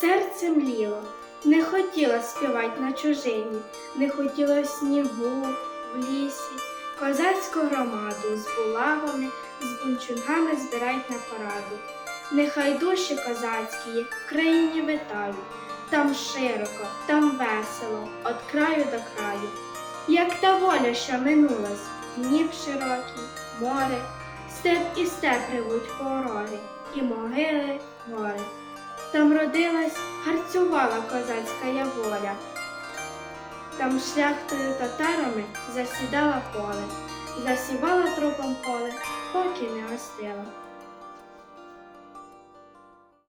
Серце мліло, не хотіла співать на чужині, не хотіла в снігу, в лісі, козацьку громаду з булавами, з бунчунгами збирають на пораду. Нехай душі козацькі в країні витають, там широко, там весело, от краю до краю. Як та воля, що минулась, Дніп широкий, море, степ і степ ревуть пороги, і могили гори. Там родилась, гарцювала козацька воля. Там шляхтою татарами засідала поле, засівала трупом поле, поки не остила.